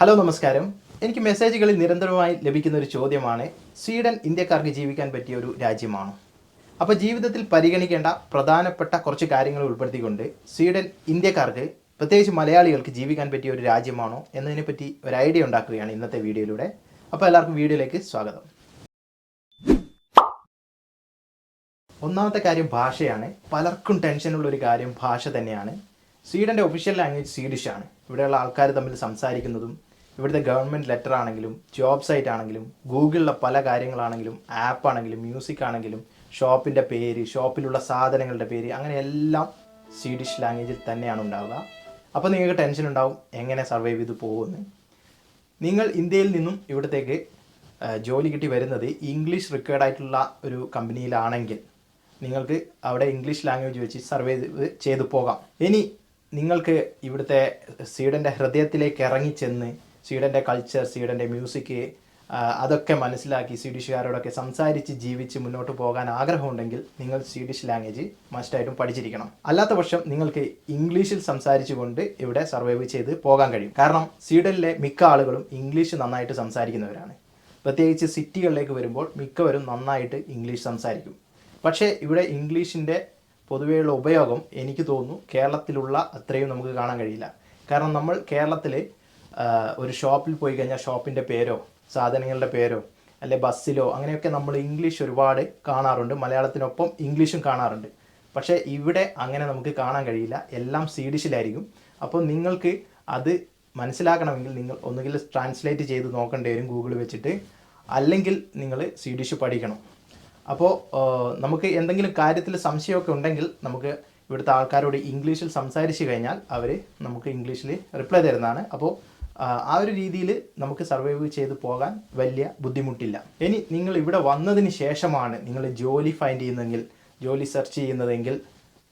Hello നമസ്കാരം. എനിക്ക് മെസ്സേജുകളിൽ നിരന്തരമായി ലഭിക്കുന്ന ഒരു ചോദ്യമാണ് സ്വീഡൻ ഇന്ത്യക്കാർക്ക് ജീവിക്കാൻ പറ്റിയ ഒരു രാജ്യമാണോ? അപ്പോൾ ജീവിതത്തിൽ പരിഗണിക്കേണ്ട പ്രധാനപ്പെട്ട കുറച്ച് കാര്യങ്ങൾ ഉൾപ്പെടുത്തിക്കൊണ്ട് സ്വീഡൻ ഇന്ത്യക്കാർക്ക് പ്രത്യേകിച്ച് മലയാളികൾക്ക് ജീവിക്കാൻ പറ്റിയ ഒരു രാജ്യമാണോ എന്നതിനെപ്പറ്റി ഒരു ഐഡിയ ഉണ്ടാക്കുകയാണ് ഇന്നത്തെ വീഡിയോയിലൂടെ. അപ്പോൾ എല്ലാവർക്കും വീഡിയോയിലേക്ക് സ്വാഗതം. ഒന്നാമത്തെ കാര്യം ഭാഷയാണ്. പലർക്കും ടെൻഷനുള്ള ഒരു കാര്യം ഭാഷ തന്നെയാണ്. സ്വീഡന്റെ ഒഫീഷ്യൽ ലാംഗ്വേജ് സ്വീഡിഷ് ആണ്. ഇവിടെയുള്ള ആൾക്കാർ തമ്മിൽ സംസാരിക്കുന്നതും ഇവിടുത്തെ ഗവൺമെന്റ് ലെറ്റർ ആണെങ്കിലും ജോബ് സൈറ്റ് ആണെങ്കിലും ഗൂഗിളിലെ പല കാര്യങ്ങളാണെങ്കിലും ആപ്പ് ആണെങ്കിലും മ്യൂസിക് ആണെങ്കിലും ഷോപ്പിന്റെ പേര് ഷോപ്പിലുള്ള സാധനങ്ങളുടെ പേര് അങ്ങനെ എല്ലാം സ്വീഡിഷ് ലാംഗ്വേജിൽ തന്നെയാണ് ഉണ്ടാവുക. അപ്പോൾ നിങ്ങൾക്ക് ടെൻഷൻ ഉണ്ടാവും എങ്ങനെ സർവൈവ് ചെയ്ത് പോകുമെന്ന്. നിങ്ങൾ ഇന്ത്യയിൽ നിന്നും ഇവിടത്തേക്ക് ജോലി കിട്ടി വരുന്നത് ഇംഗ്ലീഷ് റിക്വയർഡ് ആയിട്ടുള്ള ഒരു കമ്പനിയിലാണെങ്കിൽ നിങ്ങൾക്ക് അവിടെ ഇംഗ്ലീഷ് ലാംഗ്വേജ് വെച്ച് സർവേ ചെയ്തു പോകാം. ഇനി നിങ്ങൾക്ക് ഇവിടുത്തെ സ്വീഡന്റെ ഹൃദയത്തിലേക്ക് ഇറങ്ങിച്ചെന്ന് സ്വീഡന്റെ കൾച്ചർ സ്വീഡന്റെ മ്യൂസിക് അതൊക്കെ മനസ്സിലാക്കി സ്വീഡിഷുകാരോടൊക്കെ സംസാരിച്ച് ജീവിച്ച് മുന്നോട്ട് പോകാൻ ആഗ്രഹമുണ്ടെങ്കിൽ നിങ്ങൾ സ്വീഡിഷ് ലാംഗ്വേജ് മസ്റ്റായിട്ടും പഠിച്ചിരിക്കണം. അല്ലാത്ത പക്ഷം നിങ്ങൾക്ക് ഇംഗ്ലീഷിൽ സംസാരിച്ചുകൊണ്ട് ഇവിടെ സർവൈവ് ചെയ്ത് പോകാൻ കഴിയും. കാരണം സ്വീഡനിലെ മിക്ക ആളുകളും ഇംഗ്ലീഷ് നന്നായിട്ട് സംസാരിക്കുന്നവരാണ്. പ്രത്യേകിച്ച് സിറ്റികളിലേക്ക് വരുമ്പോൾ മിക്കവരും നന്നായിട്ട് ഇംഗ്ലീഷ് സംസാരിക്കും. പക്ഷേ ഇവിടെ ഇംഗ്ലീഷിന്റെ പൊതുവെയുള്ള ഉപയോഗം എനിക്ക് തോന്നുന്നു കേരളത്തിലുള്ള അത്രയും നമുക്ക് കാണാൻ കഴിയില്ല. കാരണം നമ്മൾ കേരളത്തിൽ ഒരു ഷോപ്പിൽ പോയി കഴിഞ്ഞാൽ ഷോപ്പിന്റെ പേരോ സാധനങ്ങളുടെ പേരോ അല്ലെ ബസ്സിലോ അങ്ങനെയൊക്കെ നമ്മൾ ഇംഗ്ലീഷ് ഒരുപാട് കാണാറുണ്ട്. മലയാളത്തിനൊപ്പം ഇംഗ്ലീഷും കാണാറുണ്ട്. പക്ഷേ ഇവിടെ അങ്ങനെ നമുക്ക് കാണാൻ കഴിയില്ല. എല്ലാം സ്വീഡിഷിലായിരിക്കും. അപ്പോൾ നിങ്ങൾക്ക് അത് മനസ്സിലാക്കണമെങ്കിൽ നിങ്ങൾ ഒന്നുകിൽ ട്രാൻസ്ലേറ്റ് ചെയ്ത് നോക്കേണ്ടി വരും ഗൂഗിൾ വെച്ചിട്ട് അല്ലെങ്കിൽ നിങ്ങൾ സ്വീഡിഷ് പഠിക്കണം. അപ്പോൾ നമുക്ക് എന്തെങ്കിലും കാര്യത്തിൽ സംശയമൊക്കെ ഉണ്ടെങ്കിൽ നമുക്ക് ഇവിടുത്തെ ആൾക്കാരോട് ഇംഗ്ലീഷിൽ സംസാരിച്ച് കഴിഞ്ഞാൽ അവർ നമുക്ക് ഇംഗ്ലീഷിൽ റിപ്ലൈ തരുന്നതാണ്. അപ്പോൾ ആ ഒരു രീതിയിൽ നമുക്ക് സർവൈവ് ചെയ്ത് പോകാൻ വലിയ ബുദ്ധിമുട്ടില്ല. ഇനി നിങ്ങൾ ഇവിടെ വന്നതിന് ശേഷമാണ് നിങ്ങൾ ജോലി ഫൈൻഡ് ചെയ്യുന്നതെങ്കിൽ ജോലി സെർച്ച് ചെയ്യുന്നതെങ്കിൽ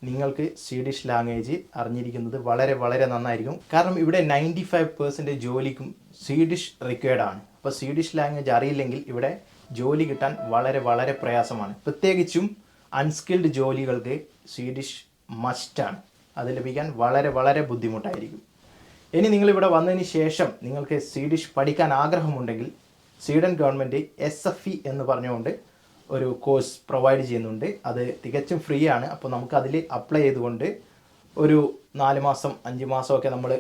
നിങ്ങൾക്ക് സ്വീഡിഷ് ലാംഗ്വേജ് അറിഞ്ഞിരിക്കുന്നത് വളരെ വളരെ നന്നായിരിക്കും. കാരണം ഇവിടെ നയന്റി ഫൈവ് പെർസെന്റേജ് ജോലിക്കും സ്വീഡിഷ് റിക്വയർഡ് ആണ്. അപ്പോൾ സ്വീഡിഷ് ലാംഗ്വേജ് അറിയില്ലെങ്കിൽ ഇവിടെ ജോലി കിട്ടാൻ വളരെ വളരെ പ്രയാസമാണ്. പ്രത്യേകിച്ചും അൺസ്കിൽഡ് ജോലികൾക്ക് സ്വീഡിഷ് മസ്റ്റാണ് അത് ലഭിക്കാൻ വളരെ വളരെ ബുദ്ധിമുട്ടായിരിക്കും. ഇനി നിങ്ങൾ ഇവിടെ വന്നതിന് ശേഷം നിങ്ങൾക്ക് സ്വീഡിഷ് പഠിക്കാൻ ആഗ്രഹമുണ്ടെങ്കിൽ Sweden government S F E എന്ന് പറഞ്ഞുകൊണ്ട് ഒരു കോഴ്സ് പ്രൊവൈഡ് ചെയ്യുന്നുണ്ട്. അത് തികച്ചും ഫ്രീ ആണ്. അപ്പോൾ നമുക്ക് അതിൽ അപ്ലൈ ചെയ്തുകൊണ്ട് ഒരു നാല് മാസം അഞ്ച് മാസമൊക്കെ നമ്മൾ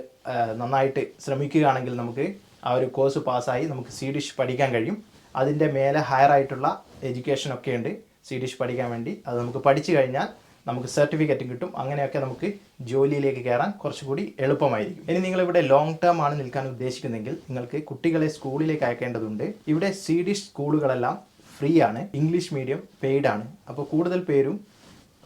നന്നായിട്ട് ശ്രമിക്കുകയാണെങ്കിൽ നമുക്ക് ആ ഒരു കോഴ്സ് പാസ്സായി നമുക്ക് സ്വീഡിഷ് പഠിക്കാൻ കഴിയും. അതിന്റെ മേലെ ഹയർ ആയിട്ടുള്ള എഡ്യൂക്കേഷൻ ഒക്കെ ഉണ്ട്. സ്വീഡിഷ് പഠിക്കാൻ വേണ്ടി. അത് നമുക്ക് പഠിച്ചു കഴിഞ്ഞാൽ നമുക്ക് സർട്ടിഫിക്കറ്റും കിട്ടും. അങ്ങനെയൊക്കെ നമുക്ക് ജോലിയിലേക്ക് കയറാൻ കുറച്ചുകൂടി എളുപ്പമായിരിക്കും. ഇനി നിങ്ങൾ ഇവിടെ ലോങ് ടേം ആണ് നിൽക്കാൻ ഉദ്ദേശിക്കുന്നെങ്കിൽ നിങ്ങൾക്ക് കുട്ടികളെ സ്കൂളിലേക്ക് അയക്കേണ്ടതുണ്ട്. ഇവിടെ സ്വീഡിഷ് സ്കൂളുകളെല്ലാം ഫ്രീ ആണ്. ഇംഗ്ലീഷ് മീഡിയം പെയ്ഡ് ആണ്. അപ്പോൾ കൂടുതൽ പേരും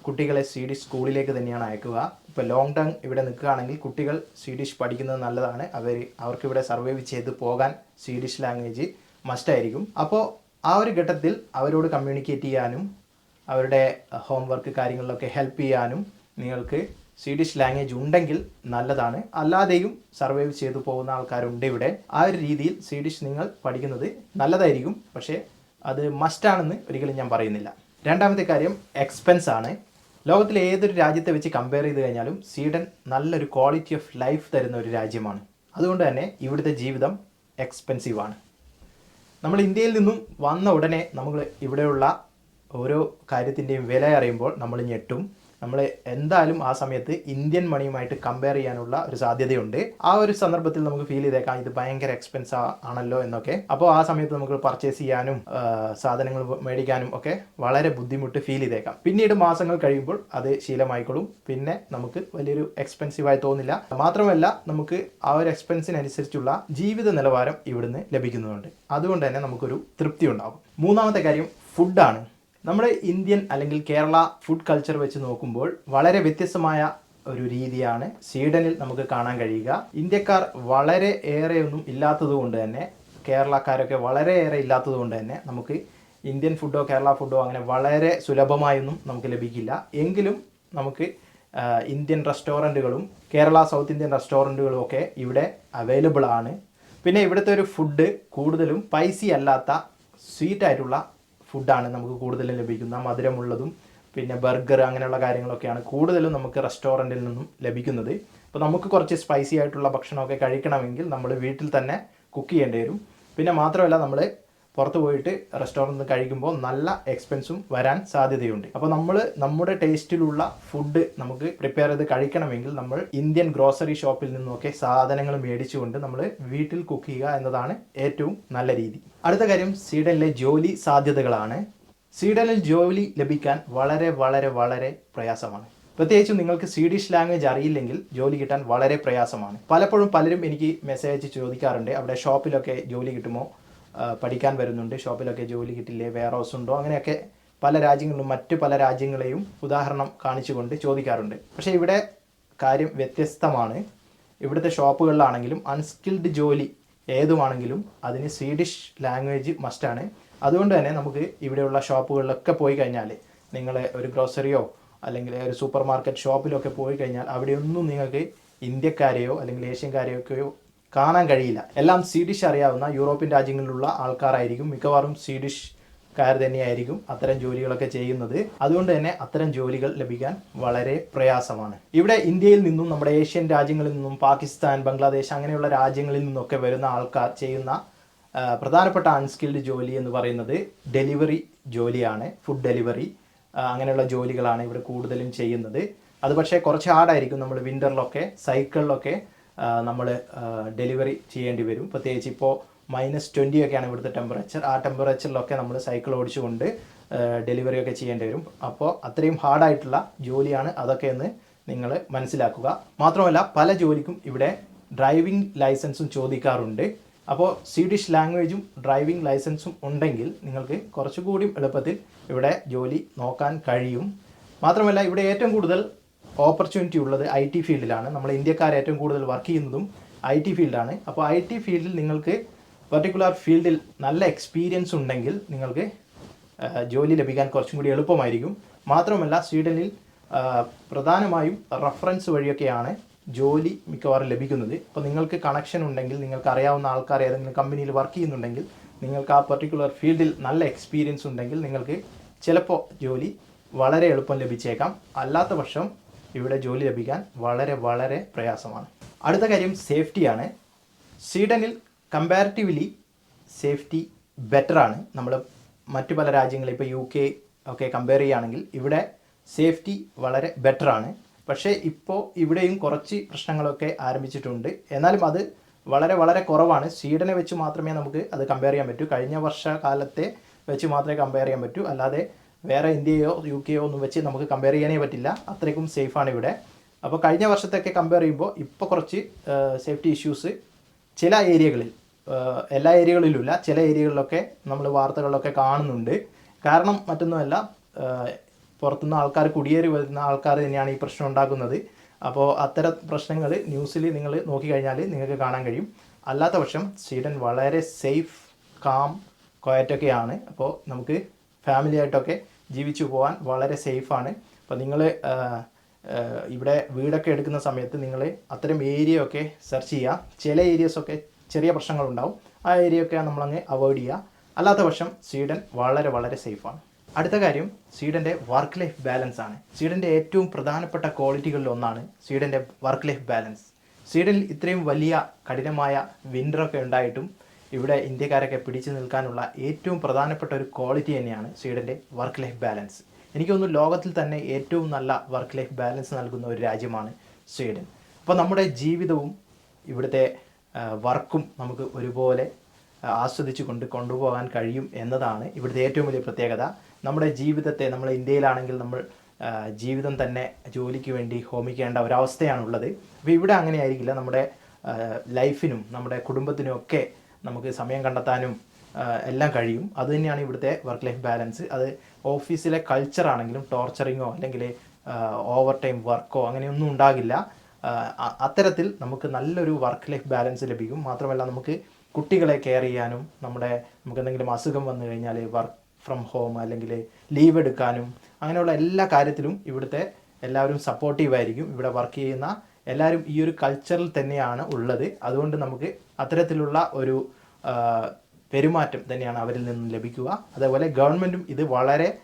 കുട്ടികളെ സ്വീഡിഷ് സ്കൂളിലേക്ക് തന്നെയാണ് അയക്കുക. ഇപ്പോൾ ലോങ് ടേം ഇവിടെ നിൽക്കുകയാണെങ്കിൽ കുട്ടികൾ സ്വീഡിഷ് പഠിക്കുന്നത് നല്ലതാണ്. അവർ അവർക്കിവിടെ സർവൈവ് ചെയ്ത് പോകാൻ സ്വീഡിഷ് ലാംഗ്വേജ് മസ്റ്റായിരിക്കും അപ്പോൾ ആ ഒരു ഘട്ടത്തിൽ അവരോട് കമ്മ്യൂണിക്കേറ്റ് ചെയ്യാനും അവരുടെ ഹോംവർക്ക് കാര്യങ്ങളിലൊക്കെ ഹെൽപ്പ് ചെയ്യാനും നിങ്ങൾക്ക് സ്വീഡിഷ് ലാംഗ്വേജ് ഉണ്ടെങ്കിൽ നല്ലതാണ്. അല്ലാതെയും സർവൈവ് ചെയ്തു പോകുന്ന ആൾക്കാരുണ്ട് ഇവിടെ. ആ ഒരു രീതിയിൽ സ്വീഡിഷ് നിങ്ങൾ പഠിക്കുന്നത് നല്ലതായിരിക്കും. പക്ഷേ അത് മസ്റ്റാണെന്ന് ഒരിക്കലും ഞാൻ പറയുന്നില്ല. രണ്ടാമത്തെ കാര്യം എക്സ്പെൻസ് ആണ്. ലോകത്തിലെ ഏതൊരു രാജ്യത്തെ വെച്ച് കമ്പയർ ചെയ്ത് കഴിഞ്ഞാലും സ്വീഡൻ നല്ലൊരു ക്വാളിറ്റി ഓഫ് ലൈഫ് തരുന്ന ഒരു രാജ്യമാണ്. അതുകൊണ്ട് തന്നെ ഇവിടുത്തെ ജീവിതം എക്സ്പെൻസീവാണ് നമ്മൾ ഇന്ത്യയിൽ നിന്നും വന്ന ഉടനെ നമ്മൾ ഇവിടെയുള്ള ഓരോ കാര്യത്തിന്റെയും വില അറിയുമ്പോൾ നമ്മൾ ഞെട്ടും. നമ്മൾ എന്തായാലും ആ സമയത്ത് ഇന്ത്യൻ മണിയുമായിട്ട് കമ്പയർ ചെയ്യാനുള്ള ഒരു സാധ്യതയുണ്ട്. ആ ഒരു സന്ദർഭത്തിൽ നമുക്ക് ഫീൽ ചെയ്തേക്കാം ഇത് ഭയങ്കര എക്സ്പെൻസ് ആണല്ലോ എന്നൊക്കെ. അപ്പോൾ ആ സമയത്ത് നമുക്ക് പർച്ചേസ് ചെയ്യാനും സാധനങ്ങൾ മേടിക്കാനും ഒക്കെ വളരെ ബുദ്ധിമുട്ട് ഫീൽ ചെയ്തേക്കാം. പിന്നീട് മാസങ്ങൾ കഴിയുമ്പോൾ അത് ശീലമായിക്കൊള്ളും. പിന്നെ നമുക്ക് വലിയൊരു എക്സ്പെൻസീവായി തോന്നില്ല. മാത്രമല്ല നമുക്ക് ആ ഒരു എക്സ്പെൻസിനനുസരിച്ചുള്ള ജീവിത നിലവാരം ഇവിടുന്ന് ലഭിക്കുന്നുണ്ട്. അതുകൊണ്ട് തന്നെ നമുക്കൊരു തൃപ്തി ഉണ്ടാകും മൂന്നാമത്തെ കാര്യം ഫുഡാണ് നമ്മുടെ ഇന്ത്യൻ അല്ലെങ്കിൽ കേരള ഫുഡ് കൾച്ചർ വെച്ച് നോക്കുമ്പോൾ വളരെ വ്യത്യസ്തമായ ഒരു രീതിയാണ് സ്വീഡനിൽ നമുക്ക് കാണാൻ കഴിയുക. ഇന്ത്യക്കാർ വളരെ ഏറെയൊന്നും ഇല്ലാത്തത് കൊണ്ട് തന്നെ കേരളക്കാരൊക്കെ വളരെ ഏറെ ഇല്ലാത്തത് കൊണ്ട് തന്നെ നമുക്ക് ഇന്ത്യൻ ഫുഡോ കേരള ഫുഡോ അങ്ങനെ വളരെ സുലഭമായൊന്നും നമുക്ക് ലഭിക്കില്ല. എങ്കിലും നമുക്ക് ഇന്ത്യൻ റെസ്റ്റോറന്റുകളും കേരള സൗത്ത് ഇന്ത്യൻ റെസ്റ്റോറന്റുകളും ഒക്കെ ഇവിടെ അവൈലബിൾ ആണ്. പിന്നെ ഇവിടുത്തെ ഒരു ഫുഡ് കൂടുതലും സ്പൈസി അല്ലാത്ത സ്വീറ്റ് ആയിട്ടുള്ള ഫുഡാണ് നമുക്ക് കൂടുതലും ലഭിക്കുന്ന മധുരമുള്ളതും പിന്നെ ബർഗർ അങ്ങനെയുള്ള കാര്യങ്ങളൊക്കെയാണ് കൂടുതലും നമുക്ക് റെസ്റ്റോറന്റിൽ നിന്നും ലഭിക്കുന്നത്. അപ്പോൾ നമുക്ക് കുറച്ച് സ്പൈസി ആയിട്ടുള്ള ഭക്ഷണമൊക്കെ കഴിക്കണമെങ്കിൽ നമ്മൾ വീട്ടിൽ തന്നെ കുക്ക് ചെയ്യേണ്ടി വരും. പിന്നെ മാത്രമല്ല നമ്മൾ പുറത്ത് പോയിട്ട് റെസ്റ്റോറന്റിൽ നിന്ന് കഴിക്കുമ്പോൾ നല്ല എക്സ്പെൻസും വരാൻ സാധ്യതയുണ്ട്. അപ്പോൾ നമ്മൾ നമ്മുടെ ടേസ്റ്റിലുള്ള ഫുഡ് നമുക്ക് പ്രിപ്പയർ ചെയ്ത് കഴിക്കണമെങ്കിൽ നമ്മൾ ഇന്ത്യൻ ഗ്രോസറി ഷോപ്പിൽ നിന്നൊക്കെ സാധനങ്ങൾ മേടിച്ചുകൊണ്ട് നമ്മൾ വീട്ടിൽ കുക്ക് ചെയ്യുക എന്നതാണ് ഏറ്റവും നല്ല രീതി. അടുത്ത കാര്യം സ്വീഡനിലെ ജോലി സാധ്യതകളാണ്. സ്വീഡനിൽ ജോലി ലഭിക്കാൻ വളരെ വളരെ വളരെ പ്രയാസമാണ്. പ്രത്യേകിച്ചും നിങ്ങൾക്ക് സ്വീഡിഷ് ലാംഗ്വേജ് അറിയില്ലെങ്കിൽ ജോലി കിട്ടാൻ വളരെ പ്രയാസമാണ്. പലപ്പോഴും പലരും എനിക്ക് മെസ്സേജ് ചോദിക്കാറുണ്ട്. അവിടെ ഷോപ്പിലൊക്കെ ജോലി കിട്ടുമോ? പഠിക്കാൻ വരുന്നുണ്ട്. ഷോപ്പിലൊക്കെ ജോലി കിട്ടില്ലേ? വെയർ ഹൗസ് ഉണ്ടോ? അങ്ങനെയൊക്കെ പല രാജ്യങ്ങളിലും മറ്റു പല രാജ്യങ്ങളെയും ഉദാഹരണം കാണിച്ചുകൊണ്ട് ചോദിക്കാറുണ്ട്. പക്ഷേ ഇവിടെ കാര്യം വ്യത്യസ്തമാണ്. ഇവിടുത്തെ ഷോപ്പുകളിലാണെങ്കിലും അൺസ്കിൽഡ് ജോലി ഏതുമാണെങ്കിലും അതിന് സ്വീഡിഷ് ലാംഗ്വേജ് മസ്റ്റാണ് അതുകൊണ്ട് തന്നെ നമുക്ക് ഇവിടെയുള്ള ഷോപ്പുകളിലൊക്കെ പോയി കഴിഞ്ഞാൽ നിങ്ങൾ ഒരു ഗ്രോസറിയോ അല്ലെങ്കിൽ ഒരു സൂപ്പർ മാർക്കറ്റ് ഷോപ്പിലൊക്കെ പോയി കഴിഞ്ഞാൽ അവിടെയൊന്നും നിങ്ങൾക്ക് ഇന്ത്യക്കാരെയോ അല്ലെങ്കിൽ ഏഷ്യൻകാരെയൊക്കെയോ കാണാൻ കഴിയില്ല. എല്ലാം സ്വീഡിഷ് അറിയാവുന്ന യൂറോപ്യൻ രാജ്യങ്ങളിലുള്ള ആൾക്കാരായിരിക്കും. മിക്കവാറും സ്വീഡിഷ് കാർ തന്നെയായിരിക്കും അത്തരം ജോലികളൊക്കെ ചെയ്യുന്നത്. അതുകൊണ്ട് തന്നെ അത്തരം ജോലികൾ ലഭിക്കാൻ വളരെ പ്രയാസമാണ്. ഇവിടെ ഇന്ത്യയിൽ നിന്നും നമ്മുടെ ഏഷ്യൻ രാജ്യങ്ങളിൽ നിന്നും പാകിസ്ഥാൻ ബംഗ്ലാദേശ് അങ്ങനെയുള്ള രാജ്യങ്ങളിൽ നിന്നൊക്കെ വരുന്ന ആൾക്കാർ ചെയ്യുന്ന പ്രധാനപ്പെട്ട അൺസ്കിൽഡ് ജോലി എന്ന് പറയുന്നത് ഡെലിവറി ജോലിയാണ്. ഫുഡ് ഡെലിവറി അങ്ങനെയുള്ള ജോലികളാണ് ഇവിടെ കൂടുതലും ചെയ്യുന്നത്. അത് പക്ഷേ കുറച്ച് ഹാർഡായിരിക്കും നമ്മൾ വിന്ററിലൊക്കെ സൈക്കിളിലൊക്കെ നമ്മൾ ഡെലിവറി ചെയ്യേണ്ടി വരും. പ്രത്യേകിച്ച് ഇപ്പോൾ മൈനസ് ട്വന്റി ഒക്കെയാണ് ഇവിടുത്തെ ടെമ്പറേച്ചർ ആ ടെമ്പറേച്ചറിലൊക്കെ നമ്മൾ സൈക്കിൾ ഓടിച്ചുകൊണ്ട് ഡെലിവറി ഒക്കെ ചെയ്യേണ്ടി വരും. അപ്പോൾ അത്രയും ഹാർഡായിട്ടുള്ള ജോലിയാണ് അതൊക്കെ എന്ന് നിങ്ങൾ മനസ്സിലാക്കുക. മാത്രമല്ല പല ജോലിക്കും ഇവിടെ ഡ്രൈവിംഗ് ലൈസൻസും ചോദിക്കാറുണ്ട്. അപ്പോൾ സ്വീഡിഷ് ലാംഗ്വേജും ഡ്രൈവിംഗ് ലൈസൻസും ഉണ്ടെങ്കിൽ നിങ്ങൾക്ക് കുറച്ചുകൂടി എളുപ്പത്തിൽ ഇവിടെ ജോലി നോക്കാൻ കഴിയും. മാത്രമല്ല ഇവിടെ ഏറ്റവും കൂടുതൽ ഓപ്പർച്യൂണിറ്റി ഉള്ളത് ഐ ടി ഫീൽഡിലാണ് നമ്മൾ ഇന്ത്യക്കാർ ഏറ്റവും കൂടുതൽ വർക്ക് ചെയ്യുന്നതും ഐ ടി ഫീൽഡാണ് അപ്പോൾ ഐ ടി ഫീൽഡിൽ നിങ്ങൾക്ക് പെർട്ടിക്കുലർ ഫീൽഡിൽ നല്ല എക്സ്പീരിയൻസ് ഉണ്ടെങ്കിൽ നിങ്ങൾക്ക് ജോലി ലഭിക്കാൻ കുറച്ചും കൂടി എളുപ്പമായിരിക്കും. മാത്രമല്ല സ്വീഡനിൽ പ്രധാനമായും റഫറൻസ് വഴിയൊക്കെയാണ് ജോലി മിക്കവാറും ലഭിക്കുന്നത്. അപ്പോൾ നിങ്ങൾക്ക് കണക്ഷൻ ഉണ്ടെങ്കിൽ നിങ്ങൾക്ക് അറിയാവുന്ന ആൾക്കാർ ഏതെങ്കിലും കമ്പനിയിൽ വർക്ക് ചെയ്യുന്നുണ്ടെങ്കിൽ നിങ്ങൾക്ക് ആ പെർട്ടിക്കുലർ ഫീൽഡിൽ നല്ല എക്സ്പീരിയൻസ് ഉണ്ടെങ്കിൽ നിങ്ങൾക്ക് ചിലപ്പോൾ ജോലി വളരെ എളുപ്പം ലഭിച്ചേക്കാം. അല്ലാത്ത പക്ഷം ഇവിടെ ജോലി ലഭിക്കാൻ വളരെ വളരെ പ്രയാസമാണ്. അടുത്ത കാര്യം സേഫ്റ്റിയാണ്. സ്വീഡനിൽ കമ്പാരിറ്റീവ്ലി സേഫ്റ്റി ബെറ്റർ ആണ്. നമ്മൾ മറ്റു പല രാജ്യങ്ങളിൽ ഇപ്പോൾ യു കെ ഒക്കെ കമ്പയർ ചെയ്യുകയാണെങ്കിൽ ഇവിടെ സേഫ്റ്റി വളരെ ബെറ്റർ ആണ്. പക്ഷേ ഇപ്പോൾ ഇവിടെയും കുറച്ച് പ്രശ്നങ്ങളൊക്കെ ആരംഭിച്ചിട്ടുണ്ട്. എന്നാലും അത് വളരെ വളരെ കുറവാണ്. സ്വീഡനെ വെച്ച് മാത്രമേ നമുക്ക് അത് കമ്പയർ ചെയ്യാൻ പറ്റൂ. കഴിഞ്ഞ വർഷ കാലത്തെ വെച്ച് മാത്രമേ കമ്പയർ ചെയ്യാൻ പറ്റൂ. അല്ലാതെ വേറെ ഇന്ത്യയോ യു കെയോ ഒന്നും വെച്ച് നമുക്ക് കമ്പയർ ചെയ്യാനേ പറ്റില്ല. അത്രയ്ക്കും സേഫാണ് ഇവിടെ. അപ്പോൾ കഴിഞ്ഞ വർഷത്തൊക്കെ കമ്പയർ ചെയ്യുമ്പോൾ ഇപ്പോൾ കുറച്ച് സേഫ്റ്റി ഇഷ്യൂസ് ചില ഏരിയകളിൽ എല്ലാ ഏരിയകളിലുമില്ല ചില ഏരിയകളിലൊക്കെ നമ്മൾ വാർത്തകളിലൊക്കെ കാണുന്നുണ്ട്. കാരണം മറ്റൊന്നുമല്ല പുറത്തുനിന്ന് ആൾക്കാർ കുടിയേറി വരുന്ന ആൾക്കാർ തന്നെയാണ് ഈ പ്രശ്നം ഉണ്ടാക്കുന്നത്. അപ്പോൾ അത്തരം പ്രശ്നങ്ങൾ ന്യൂസിൽ നിങ്ങൾ നോക്കിക്കഴിഞ്ഞാൽ നിങ്ങൾക്ക് കാണാൻ കഴിയും. അല്ലാത്ത പക്ഷം സ്വീഡൻ വളരെ സേഫ് കാം ക്വയറ്റൊക്കെയാണ് അപ്പോൾ നമുക്ക് ഫാമിലി ആയിട്ടൊക്കെ ജീവിച്ചു പോകാൻ വളരെ സേഫാണ്. അപ്പോൾ നിങ്ങൾ ഇവിടെ വീടൊക്കെ എടുക്കുന്ന സമയത്ത് നിങ്ങൾ അത്തരം ഏരിയ ഒക്കെ സെർച്ച് ചെയ്യുക ചില ഏരിയസൊക്കെ ചെറിയ പ്രശ്നങ്ങളുണ്ടാവും. ആ ഏരിയ ഒക്കെ നമ്മളങ്ങ് അവോയ്ഡ് ചെയ്യുക അല്ലാത്ത പക്ഷം സ്വീഡൻ വളരെ വളരെ സേഫാണ്. അടുത്ത കാര്യം സ്വീഡന്റെ വർക്ക് ലൈഫ് ബാലൻസ് ആണ്. സ്വീഡന്റെ ഏറ്റവും പ്രധാനപ്പെട്ട ക്വാളിറ്റികളിൽ ഒന്നാണ് സ്വീഡന്റെ വർക്ക് ലൈഫ് ബാലൻസ് സ്വീഡനിൽ ഇത്രയും വലിയ കഠിനമായ വിന്ററൊക്കെ ഉണ്ടായിട്ടും ഇവിടെ ഇന്ത്യക്കാരൊക്കെ പിടിച്ചു നിൽക്കാനുള്ള ഏറ്റവും പ്രധാനപ്പെട്ട ഒരു ക്വാളിറ്റി തന്നെയാണ് സ്വീഡന്റെ വർക്ക് ലൈഫ് ബാലൻസ് എനിക്ക് തോന്നുന്നു ലോകത്തിൽ തന്നെ ഏറ്റവും നല്ല വർക്ക് ലൈഫ് ബാലൻസ് നൽകുന്ന ഒരു രാജ്യമാണ് സ്വീഡൻ. അപ്പോൾ നമ്മുടെ ജീവിതവും ഇവിടുത്തെ വർക്കും നമുക്ക് ഒരുപോലെ ആസ്വദിച്ചു കൊണ്ട് കൊണ്ടുപോകാൻ കഴിയും എന്നതാണ് ഇവിടുത്തെ ഏറ്റവും വലിയ പ്രത്യേകത. നമ്മുടെ ജീവിതത്തെ നമ്മൾ ഇന്ത്യയിലാണെങ്കിൽ നമ്മൾ ജീവിതം തന്നെ ജോലിക്ക് വേണ്ടി ഹോമിക്കേണ്ട ഒരവസ്ഥയാണുള്ളത്. അപ്പോൾ ഇവിടെ അങ്ങനെ ആയിരിക്കില്ല നമ്മുടെ ലൈഫിനും നമ്മുടെ കുടുംബത്തിനും ഒക്കെ നമുക്ക് സമയം കണ്ടെത്താനും എല്ലാം കഴിയും. അതുതന്നെയാണ് ഇവിടുത്തെ വർക്ക് ലൈഫ് ബാലൻസ് അത് ഓഫീസിലെ കൾച്ചർ ആണെങ്കിലും ടോർച്ചറിങ്ങോ അല്ലെങ്കിൽ ഓവർ ടൈം വർക്കോ അങ്ങനെയൊന്നും ഉണ്ടാകില്ല. അത്തരത്തിൽ നമുക്ക് നല്ലൊരു വർക്ക് ലൈഫ് ബാലൻസ് ലഭിക്കും. മാത്രമല്ല നമുക്ക് കുട്ടികളെ കെയർ ചെയ്യാനും നമ്മുടെ നമുക്ക് എന്തെങ്കിലും അസുഖം വന്നു കഴിഞ്ഞാൽ വർക്ക് ഫ്രം ഹോം അല്ലെങ്കിൽ ലീവ് എടുക്കാനും അങ്ങനെയുള്ള എല്ലാ കാര്യത്തിലും ഇവിടുത്തെ എല്ലാവരും സപ്പോർട്ടീവ് ആയിരിക്കും. ഇവിടെ വർക്ക് ചെയ്യുന്ന എല്ലാവരും ഈ ഒരു കൾച്ചറിൽ തന്നെയാണ് ഉള്ളത്. അതുകൊണ്ട് നമുക്ക് അത്തരത്തിലുള്ള ഒരു പെരുമാറ്റം തന്നെയാണ് അവരിൽ നിന്നും ലഭിക്കുക. അതേപോലെ ഗവൺമെന്റും ഇത് വളരെ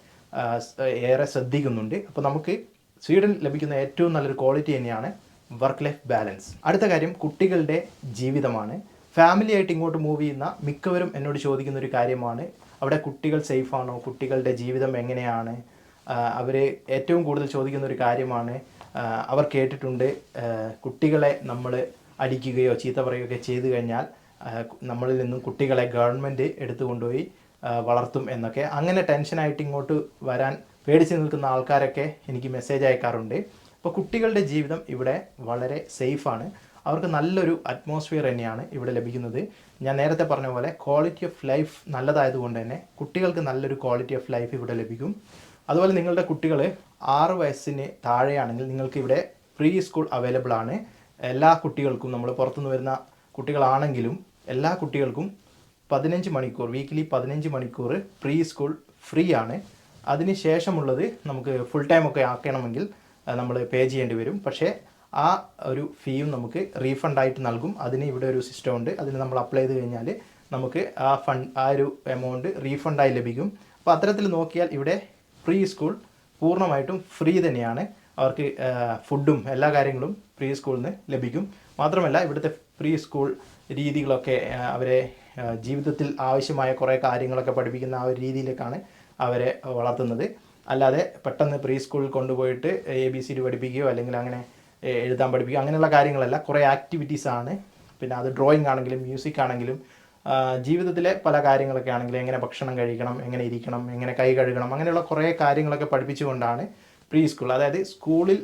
ഏറെ ശ്രദ്ധിക്കുന്നുണ്ട്. അപ്പോൾ നമുക്ക് സ്വീഡൻ ലഭിക്കുന്ന ഏറ്റവും നല്ലൊരു ക്വാളിറ്റി തന്നെയാണ് വർക്ക് ലൈഫ് ബാലൻസ് അടുത്ത കാര്യം കുട്ടികളുടെ ജീവിതമാണ്. ഫാമിലി ആയിട്ട് ഇങ്ങോട്ട് മൂവ് ചെയ്യുന്ന മിക്കവരും എന്നോട് ചോദിക്കുന്ന ഒരു കാര്യമാണ്. അവിടെ കുട്ടികൾ സേഫാണോ കുട്ടികളുടെ ജീവിതം എങ്ങനെയാണ്? അവർ ഏറ്റവും കൂടുതൽ ചോദിക്കുന്ന ഒരു കാര്യമാണ്. അവർ കേട്ടിട്ടുണ്ട്. കുട്ടികളെ നമ്മൾ അടിക്കുകയോ ചീത്ത പറയുകയോ ചെയ്തു കഴിഞ്ഞാൽ നമ്മളിൽ നിന്നും കുട്ടികളെ ഗവൺമെന്റ് എടുത്തു കൊണ്ടുപോയി വളർത്തും എന്നൊക്കെ. അങ്ങനെ ടെൻഷനായിട്ട് ഇങ്ങോട്ട് വരാൻ പേടിച്ച് നിൽക്കുന്ന ആൾക്കാരൊക്കെ എനിക്ക് മെസ്സേജ് അയക്കാറുണ്ട്. അപ്പോൾ കുട്ടികളുടെ ജീവിതം ഇവിടെ വളരെ സേഫാണ്. അവർക്ക് നല്ലൊരു അറ്റ്മോസ്ഫിയർ തന്നെയാണ് ഇവിടെ ലഭിക്കുന്നത്. ഞാൻ നേരത്തെ പറഞ്ഞ പോലെ ക്വാളിറ്റി ഓഫ് ലൈഫ് നല്ലതായതുകൊണ്ട് തന്നെ കുട്ടികൾക്ക് നല്ലൊരു ക്വാളിറ്റി ഓഫ് ലൈഫ് ഇവിടെ ലഭിക്കും. അതുപോലെ നിങ്ങളുടെ കുട്ടികൾ ആറ് വയസ്സിന് താഴെയാണെങ്കിൽ നിങ്ങൾക്ക് ഇവിടെ പ്രീ സ്കൂൾ അവൈലബിൾ ആണ്. എല്ലാ കുട്ടികൾക്കും നമ്മൾ പുറത്തുനിന്ന് വരുന്ന കുട്ടികളാണെങ്കിലും എല്ലാ കുട്ടികൾക്കും പതിനഞ്ച് മണിക്കൂർ വീക്കിലി പതിനഞ്ച് മണിക്കൂർ പ്രീ സ്കൂൾ ഫ്രീ ആണ്. അതിന് ശേഷമുള്ളത് നമുക്ക് ഫുൾ ടൈം ഒക്കെ ആക്കണമെങ്കിൽ നമ്മൾ പേ ചെയ്യേണ്ടി വരും. പക്ഷേ ആ ഒരു ഫീയും നമുക്ക് റീഫണ്ട് ആയിട്ട് നൽകും. അതിന് ഇവിടെ ഒരു സിസ്റ്റം ഉണ്ട്. അതിന് നമ്മൾ അപ്ലൈ ചെയ്ത് കഴിഞ്ഞാൽ നമുക്ക് ആ ഫണ്ട് ആ ഒരു എമൗണ്ട് റീഫണ്ടായി ലഭിക്കും. അപ്പോൾ അത്തരത്തിൽ നോക്കിയാൽ ഇവിടെ പ്രീ സ്കൂൾ പൂർണമായിട്ടും ഫ്രീ തന്നെയാണ്. അവർക്ക് ഫുഡും എല്ലാ കാര്യങ്ങളും പ്രീ സ്കൂളിൽ നിന്ന് ലഭിക്കും. മാത്രമല്ല ഇവിടുത്തെ പ്രീ സ്കൂൾ രീതികളൊക്കെ അവരെ ജീവിതത്തിൽ ആവശ്യമായ കുറേ കാര്യങ്ങളൊക്കെ പഠിപ്പിക്കുന്ന ആ ഒരു രീതിയിലേക്കാണ് അവരെ വളർത്തുന്നത്. അല്ലാതെ പെട്ടെന്ന് പ്രീ സ്കൂളിൽ കൊണ്ടുപോയിട്ട് എ ബി സി ഡി പഠിപ്പിക്കുകയോ അല്ലെങ്കിൽ അങ്ങനെ എഴുതാൻ പഠിപ്പിക്കുകയോ അങ്ങനെയുള്ള കാര്യങ്ങളല്ല. കുറേ ആക്ടിവിറ്റീസ് ആണ് പിന്നെ അത് ഡ്രോയിങ് ആണെങ്കിലും മ്യൂസിക് ആണെങ്കിലും ജീവിതത്തിലെ പല കാര്യങ്ങളൊക്കെ ആണെങ്കിലും എങ്ങനെ ഭക്ഷണം കഴിക്കണം എങ്ങനെ ഇരിക്കണം എങ്ങനെ കൈ കഴുകണം അങ്ങനെയുള്ള കുറേ കാര്യങ്ങളൊക്കെ പഠിപ്പിച്ചുകൊണ്ടാണ് പ്രീ സ്കൂൾ അതായത് സ്കൂളിൽ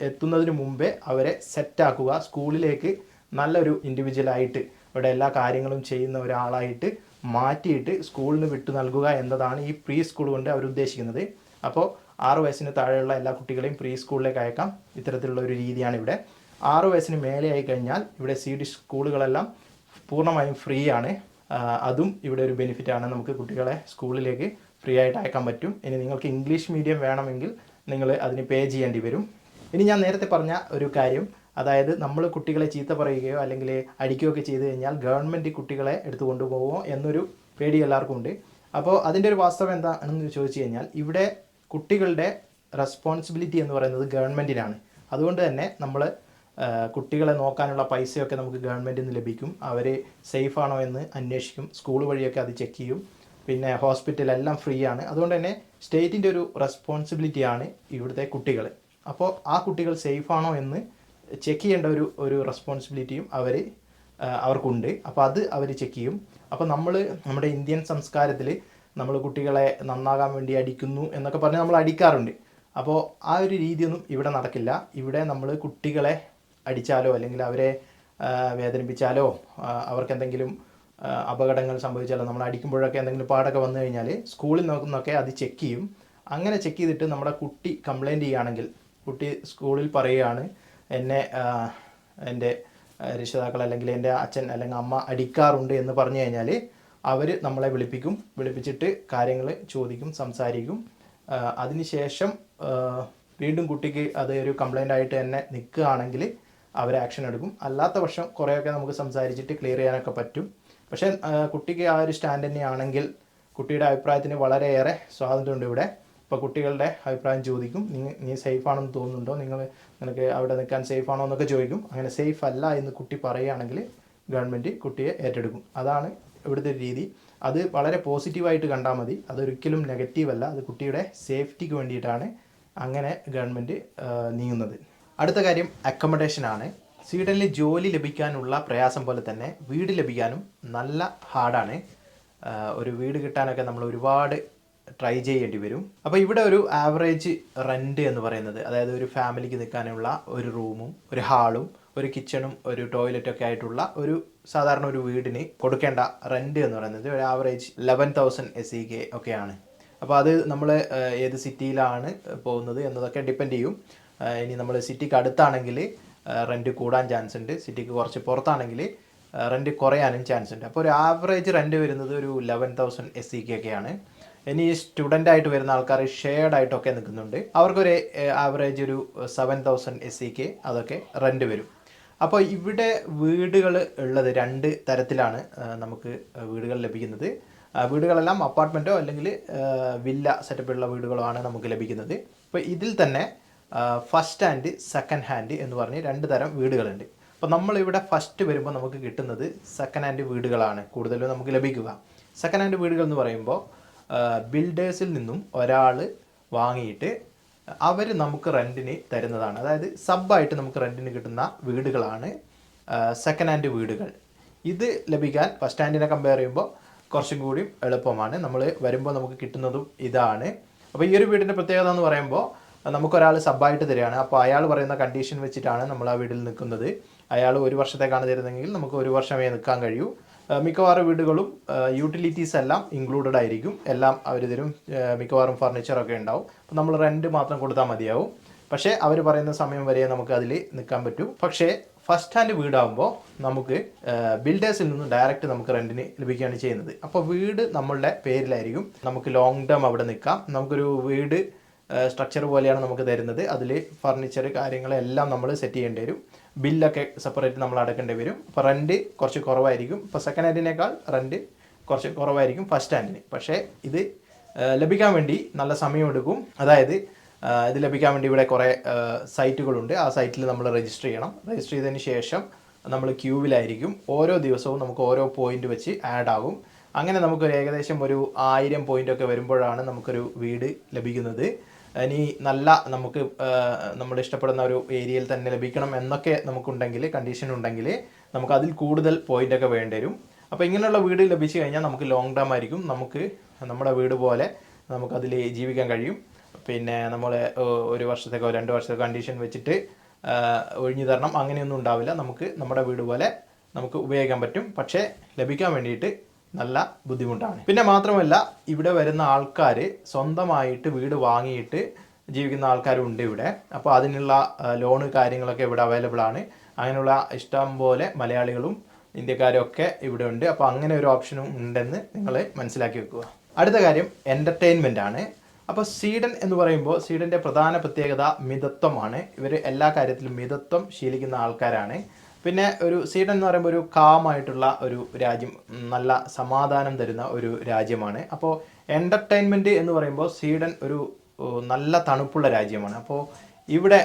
എത്തുന്നതിന് മുമ്പേ അവരെ സെറ്റാക്കുക സ്കൂളിലേക്ക് നല്ലൊരു ഇൻഡിവിജ്വലായിട്ട് ഇവിടെ എല്ലാ കാര്യങ്ങളും ചെയ്യുന്ന ഒരാളായിട്ട് മാറ്റിയിട്ട് സ്കൂളിന് വിട്ടു നൽകുക എന്നതാണ് ഈ പ്രീ സ്കൂൾ കൊണ്ട് അവർ ഉദ്ദേശിക്കുന്നത്. അപ്പോൾ ആറ് വയസ്സിന് താഴെയുള്ള എല്ലാ കുട്ടികളെയും പ്രീ സ്കൂളിലേക്ക് അയക്കാം. ഇത്തരത്തിലുള്ള ഒരു രീതിയാണ് ഇവിടെ. ആറ് വയസ്സിന് മേലെ ആയി കഴിഞ്ഞാൽ ഇവിടെ സി ഡി സ്കൂളുകളെല്ലാം പൂർണമായും ഫ്രീ ആണ് അതും ഇവിടെ ഒരു ബെനിഫിറ്റ് ആണ്. നമുക്ക് കുട്ടികളെ സ്കൂളിലേക്ക് ഫ്രീ ആയിട്ട് അയക്കാൻ പറ്റും. ഇനി നിങ്ങൾക്ക് ഇംഗ്ലീഷ് മീഡിയം വേണമെങ്കിൽ നിങ്ങൾ അതിന് പേ ചെയ്യേണ്ടി വരും. ഇനി ഞാൻ നേരത്തെ പറഞ്ഞ ഒരു കാര്യം അതായത് നമ്മൾ കുട്ടികളെ ചീത്ത പറയുകയോ അല്ലെങ്കിൽ അടിക്കുകയോ ഒക്കെ ചെയ്തു കഴിഞ്ഞാൽ ഗവൺമെന്റ് കുട്ടികളെ എടുത്തു കൊണ്ടുപോകുമോ എന്നൊരു പേടി എല്ലാവർക്കും ഉണ്ട്. അപ്പോൾ അതിന്റെ ഒരു വാസ്തവം എന്താണെന്ന് ചോദിച്ചു കഴിഞ്ഞാൽ ഇവിടെ കുട്ടികളുടെ റെസ്പോൺസിബിലിറ്റി എന്ന് പറയുന്നത് ഗവൺമെന്റിനാണ് അതുകൊണ്ട് തന്നെ നമ്മൾ കുട്ടികളെ നോക്കാനുള്ള പൈസയൊക്കെ നമുക്ക് ഗവൺമെന്റിൽ നിന്ന് ലഭിക്കും. അവർ സേഫ് ആണോ എന്ന് അന്വേഷിക്കും. സ്കൂൾ വഴിയൊക്കെ അത് ചെക്ക് ചെയ്യും. പിന്നെ ഹോസ്പിറ്റൽ എല്ലാം ഫ്രീ ആണ്. അതുകൊണ്ട് തന്നെ സ്റ്റേറ്റിന്റെ ഒരു റെസ്പോൺസിബിലിറ്റിയാണ് ഇവിടുത്തെ കുട്ടികൾ അപ്പോൾ ആ കുട്ടികൾ സേഫ് ആണോ എന്ന് ചെക്ക് ചെയ്യേണ്ട ഒരു ഒരു റെസ്പോൺസിബിലിറ്റിയും അവർ അവർക്കുണ്ട്. അപ്പോൾ അത് അവർ ചെക്ക് ചെയ്യും. അപ്പോൾ നമ്മൾ നമ്മുടെ ഇന്ത്യൻ സംസ്കാരത്തിൽ നമ്മൾ കുട്ടികളെ നന്നാകാൻ വേണ്ടി അടിക്കുന്നു എന്നൊക്കെ പറഞ്ഞ് നമ്മൾ അടിക്കാറുണ്ട്. അപ്പോൾ ആ ഒരു രീതിയൊന്നും ഇവിടെ നടക്കില്ല. ഇവിടെ നമ്മൾ കുട്ടികളെ അടിച്ചാലോ അല്ലെങ്കിൽ അവരെ വേദനിപ്പിച്ചാലോ അവർക്ക് എന്തെങ്കിലും അപകടങ്ങൾ സംഭവിച്ചാലോ നമ്മൾ അടിക്കുമ്പോഴൊക്കെ എന്തെങ്കിലും പാടൊക്കെ വന്നു കഴിഞ്ഞാൽ സ്കൂളിൽ നോക്കുന്നൊക്കെ അത് ചെക്ക് ചെയ്യും. അങ്ങനെ ചെക്ക് ചെയ്തിട്ട് നമ്മുടെ കുട്ടി കംപ്ലൈന്റ് ചെയ്യുകയാണെങ്കിൽ കുട്ടി സ്കൂളിൽ പറയുകയാണ് എന്നെ എന്റെ രക്ഷിതാക്കൾ അല്ലെങ്കിൽ എന്റെ അച്ഛൻ അല്ലെങ്കിൽ അമ്മ അടിക്കാറുണ്ട് എന്ന് പറഞ്ഞു കഴിഞ്ഞാൽ അവർ നമ്മളെ വിളിപ്പിക്കും. വിളിപ്പിച്ചിട്ട് കാര്യങ്ങൾ ചോദിക്കും സംസാരിക്കും. അതിനുശേഷം വീണ്ടും കുട്ടിക്ക് അത് ഒരു കംപ്ലൈന്റ് ആയിട്ട് തന്നെ നിൽക്കുകയാണെങ്കിൽ അവർ ആക്ഷൻ എടുക്കും. അല്ലാത്ത പക്ഷം കുറേയൊക്കെ നമുക്ക് സംസാരിച്ചിട്ട് ക്ലിയർ ചെയ്യാനൊക്കെ പറ്റും. പക്ഷേ കുട്ടിക്ക് ആ ഒരു സ്റ്റാൻഡ് തന്നെയാണെങ്കിൽ കുട്ടിയുടെ അഭിപ്രായത്തിന് വളരെയേറെ സ്വാതന്ത്ര്യമുണ്ട് ഇവിടെ. ഇപ്പോൾ കുട്ടികളുടെ അഭിപ്രായം ചോദിക്കും. നീ നീ സേഫ് ആണെന്ന് തോന്നുന്നുണ്ടോ? നിങ്ങൾ നിനക്ക് അവിടെ നിൽക്കാൻ സേഫ് ആണോ എന്നൊക്കെ ചോദിക്കും. അങ്ങനെ സേഫ് അല്ല എന്ന് കുട്ടി പറയുകയാണെങ്കിൽ ഗവൺമെന്റ് കുട്ടിയെ ഏറ്റെടുക്കും. അതാണ് ഇവിടുത്തെ രീതി. അത് വളരെ പോസിറ്റീവായിട്ട് കണ്ടാൽ മതി. അതൊരിക്കലും നെഗറ്റീവല്ല അത് കുട്ടിയുടെ സേഫ്റ്റിക്ക് വേണ്ടിയിട്ടാണ് അങ്ങനെ ഗവൺമെന്റ് നീങ്ങുന്നത്. അടുത്ത കാര്യം അക്കോമഡേഷൻ ആണ്. സ്വീഡനിൽ ജോലി ലഭിക്കാനുള്ള പ്രയാസം പോലെ തന്നെ വീട് ലഭിക്കാനും നല്ല ഹാർഡാണ്. ഒരു വീട് കിട്ടാനൊക്കെ നമ്മൾ ഒരുപാട് ട്രൈ ചെയ്യേണ്ടി വരും. അപ്പോൾ ഇവിടെ ഒരു ആവറേജ് റെന്റ് എന്ന് പറയുന്നത് അതായത് ഒരു ഫാമിലിക്ക് നിൽക്കാനുള്ള ഒരു റൂമും ഒരു ഹാളും ഒരു കിച്ചണും ഒരു ടോയ്ലറ്റും ഒക്കെ ആയിട്ടുള്ള ഒരു സാധാരണ ഒരു വീടിന് കൊടുക്കേണ്ട റെന്റ് എന്ന് പറയുന്നത് ഒരു average eleven thousand S E K ഒക്കെയാണ്. അപ്പോൾ അത് നമ്മൾ ഏത് സിറ്റിയിലാണ് പോകുന്നത് എന്നതൊക്കെ ഡിപ്പെൻഡ് ചെയ്യും. ഇനി നമ്മൾ സിറ്റിക്ക് അടുത്താണെങ്കിൽ റെന്റ് കൂടാൻ ചാൻസ് ഉണ്ട്. സിറ്റിക്ക് കുറച്ച് പുറത്താണെങ്കിൽ റെന്റ് കുറയാനും ചാൻസ് ഉണ്ട്. അപ്പോൾ ഒരു ആവറേജ് റെന്റ് വരുന്നത് ഒരു eleven thousand S C K ഒക്കെയാണ് ഇനി സ്റ്റുഡന്റ് ആയിട്ട് വരുന്ന ആൾക്കാർ ഷെയർഡ് ആയിട്ടൊക്കെ നിൽക്കുന്നുണ്ട്. അവർക്കൊരു ആവറേജ് ഒരു seven thousand S C K അതൊക്കെ റെന്റ് വരും. അപ്പോൾ ഇവിടെ വീടുകൾ ഉള്ളത് രണ്ട് തരത്തിലാണ് നമുക്ക് വീടുകൾ ലഭിക്കുന്നത്. വീടുകളെല്ലാം അപ്പാർട്ട്മെന്റോ അല്ലെങ്കിൽ വില്ല സെറ്റപ്പുള്ള വീടുകളോ ആണ് നമുക്ക് ലഭിക്കുന്നത്. അപ്പോൾ ഇതിൽ തന്നെ ഫസ്റ്റ് ഹാൻഡ് സെക്കൻഡ് ഹാൻഡ് എന്ന് പറഞ്ഞ് രണ്ട് തരം വീടുകളുണ്ട്. അപ്പോൾ നമ്മളിവിടെ ഫസ്റ്റ് വരുമ്പോൾ നമുക്ക് കിട്ടുന്നത് സെക്കൻഡ് ഹാൻഡ് വീടുകളാണ് കൂടുതലും നമുക്ക് ലഭിക്കുക. സെക്കൻഡ് ഹാൻഡ് വീടുകൾ എന്ന് പറയുമ്പോൾ ബിൽഡേഴ്സിൽ നിന്നും ഒരാൾ വാങ്ങിയിട്ട് അവർ നമുക്ക് റെന്റിന് തരുന്നതാണ്. അതായത് സബ്ബായിട്ട് നമുക്ക് റെന്റിന് കിട്ടുന്ന വീടുകളാണ് സെക്കൻഡ് ഹാൻഡ് വീടുകൾ. ഇത് ലഭിക്കാൻ ഫസ്റ്റ് ഹാൻഡിനെ കമ്പയർ ചെയ്യുമ്പോൾ കുറച്ചും കൂടി എളുപ്പമാണ്. നമ്മൾ വരുമ്പോൾ നമുക്ക് കിട്ടുന്നതും ഇതാണ്. അപ്പോൾ ഈ ഒരു വീടിന്റെ പ്രത്യേകത എന്ന് പറയുമ്പോൾ നമുക്കൊരാൾ സബ്ബായിട്ട് തരികയാണ്. അപ്പോൾ അയാൾ പറയുന്ന കണ്ടീഷൻ വെച്ചിട്ടാണ് നമ്മൾ ആ വീട്ടിൽ നിൽക്കുന്നത്. അയാൾ ഒരു വർഷത്തേക്കാണ് തരുന്നതെങ്കിൽ നമുക്ക് ഒരു വർഷമേ നിൽക്കാൻ കഴിയൂ. മിക്കവാറും വീടുകളും യൂട്ടിലിറ്റീസ് എല്ലാം ഇൻക്ലൂഡഡ് ആയിരിക്കും. എല്ലാം അവർ തരും. മിക്കവാറും ഫർണിച്ചറൊക്കെ ഉണ്ടാവും. അപ്പോൾ നമ്മൾ റെന്റ് മാത്രം കൊടുത്താൽ മതിയാവും. പക്ഷേ അവർ പറയുന്ന സമയം വരെ നമുക്ക് അതിൽ നിൽക്കാൻ പറ്റും. പക്ഷേ ഫസ്റ്റ് ഹാൻഡ് വീടാകുമ്പോൾ നമുക്ക് ബിൽഡേഴ്സിൽ നിന്ന് ഡയറക്റ്റ് നമുക്ക് റെന്റിന് ലഭിക്കുകയാണ് ചെയ്യുന്നത്. അപ്പോൾ വീട് നമ്മളുടെ പേരിലായിരിക്കും. നമുക്ക് ലോങ് ടേം അവിടെ നിൽക്കാം. നമുക്കൊരു വീട് സ്ട്രക്ചർ പോലെയാണ് നമുക്ക് തരുന്നത്. അതിൽ ഫർണിച്ചർ കാര്യങ്ങളെല്ലാം നമ്മൾ സെറ്റ് ചെയ്യേണ്ടി വരും. ബില്ലൊക്കെ സെപ്പറേറ്റ് നമ്മൾ അടക്കേണ്ടി വരും. അപ്പോൾ റെന്റ് കുറച്ച് കുറവായിരിക്കും. ഇപ്പോൾ സെക്കൻഡ് ഹാൻഡിനേക്കാൾ റെന്റ് കുറച്ച് കുറവായിരിക്കും ഫസ്റ്റ് ഹാൻഡിന് പക്ഷേ ഇത് ലഭിക്കാൻ വേണ്ടി നല്ല സമയമെടുക്കും അതായത് ഇത് ലഭിക്കാൻ വേണ്ടി ഇവിടെ കുറേ സൈറ്റുകളുണ്ട് ആ സൈറ്റിൽ നമ്മൾ രജിസ്റ്റർ ചെയ്യണം. രജിസ്റ്റർ ചെയ്തതിന് ശേഷം നമ്മൾ ക്യൂവിലായിരിക്കും ഓരോ ദിവസവും നമുക്ക് ഓരോ പോയിന്റ് വെച്ച് ആഡ് ആകും. അങ്ങനെ നമുക്കൊരു ഏകദേശം ഒരു ആയിരം പോയിന്റ് ഒക്കെ വരുമ്പോഴാണ് നമുക്കൊരു വീട് ലഭിക്കുന്നത്. ഇനി നല്ല നമുക്ക് നമ്മൾ ഇഷ്ടപ്പെടുന്ന ഒരു ഏരിയയിൽ തന്നെ ലഭിക്കണം എന്നൊക്കെ നമുക്കുണ്ടെങ്കിൽ കണ്ടീഷൻ ഉണ്ടെങ്കിൽ നമുക്ക് അതിൽ കൂടുതൽ പോയിന്റ് വേണ്ടി വരും. അപ്പോൾ ഇങ്ങനെയുള്ള വീട് ലഭിച്ചു കഴിഞ്ഞാൽ നമുക്ക് ലോങ് ടേം ആയിരിക്കും. നമുക്ക് നമ്മുടെ വീട് പോലെ നമുക്കതിൽ ജീവിക്കാൻ കഴിയും. പിന്നെ നമ്മൾ ഒരു വർഷത്തേക്കോ രണ്ട് വർഷത്തേക്കോ കണ്ടീഷൻ വെച്ചിട്ട് ഒഴിഞ്ഞു തരണം. അങ്ങനെയൊന്നും ഉണ്ടാവില്ല. നമുക്ക് നമ്മുടെ വീട് പോലെ നമുക്ക് ഉപയോഗിക്കാൻ പറ്റും. പക്ഷേ ലഭിക്കാൻ വേണ്ടിയിട്ട് നല്ല ബുദ്ധിമുട്ടാണ്. പിന്നെ മാത്രമല്ല ഇവിടെ വരുന്ന ആൾക്കാർ സ്വന്തമായിട്ട് വീട് വാങ്ങിയിട്ട് ജീവിക്കുന്ന ആൾക്കാരും ഉണ്ട് ഇവിടെ. അപ്പോൾ അതിനുള്ള ലോണ് കാര്യങ്ങളൊക്കെ ഇവിടെ അവൈലബിൾ ആണ്. അങ്ങനെയുള്ള ഇഷ്ടം പോലെ മലയാളികളും ഇന്ത്യക്കാരും ഒക്കെ ഇവിടെ ഉണ്ട്. അപ്പോൾ അങ്ങനെ ഒരു ഓപ്ഷനും ഉണ്ടെന്ന് നിങ്ങൾ മനസ്സിലാക്കി വെക്കുക. അടുത്ത കാര്യം എന്റർടൈൻമെന്റ് ആണ്. അപ്പോൾ സ്വീഡൻ എന്ന് പറയുമ്പോൾ സ്വീഡന്റെ പ്രധാന പ്രത്യേകത മിതത്വമാണ്. ഇവർ എല്ലാ കാര്യത്തിലും മിതത്വം ശീലിക്കുന്ന ആൾക്കാരാണ്. പിന്നെ ഒരു സ്വീഡൻ എന്ന് പറയുമ്പോൾ ഒരു കാമായിട്ടുള്ള ഒരു രാജ്യം നല്ല സമാധാനം തരുന്ന ഒരു രാജ്യമാണ്. അപ്പോൾ എന്റർടൈൻമെന്റ് എന്ന് പറയുമ്പോൾ സ്വീഡൻ ഒരു നല്ല തണുപ്പുള്ള രാജ്യമാണ്. അപ്പോൾ ഇവിടെ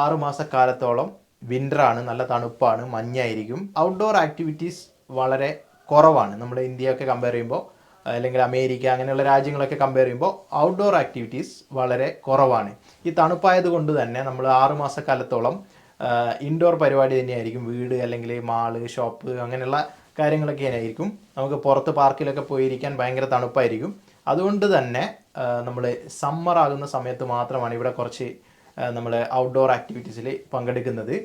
ആറു മാസക്കാലത്തോളം വിന്ററാണ് നല്ല തണുപ്പാണ് മഞ്ഞായിരിക്കും. ഔട്ട്ഡോർ ആക്ടിവിറ്റീസ് വളരെ കുറവാണ്. നമ്മുടെ ഇന്ത്യയൊക്കെ കമ്പയർ ചെയ്യുമ്പോൾ അല്ലെങ്കിൽ അമേരിക്ക അങ്ങനെയുള്ള രാജ്യങ്ങളൊക്കെ കമ്പയർ ചെയ്യുമ്പോൾ ഔട്ട്ഡോർ ആക്ടിവിറ്റീസ് വളരെ കുറവാണ്. ഈ തണുപ്പായത് കൊണ്ട് തന്നെ നമ്മൾ ആറു മാസക്കാലത്തോളം ഇൻഡോർ പരിപാടി തന്നെയായിരിക്കും. വീട് അല്ലെങ്കിൽ മാൾ ഷോപ്പ് അങ്ങനെയുള്ള കാര്യങ്ങളൊക്കെ ആയിരിക്കും നമുക്ക് പുറത്ത് പാർക്കിലൊക്കെ പോയിരിക്കാൻ ഭയങ്കര തണുപ്പായിരിക്കും. അതുകൊണ്ട് തന്നെ നമ്മൾ സമ്മർ ആകുന്ന സമയത്ത് മാത്രമാണ് ഇവിടെ കുറച്ച് നമ്മൾ ഔട്ട്ഡോർ ആക്ടിവിറ്റീസിൽ പങ്കെടുക്കുന്നത്.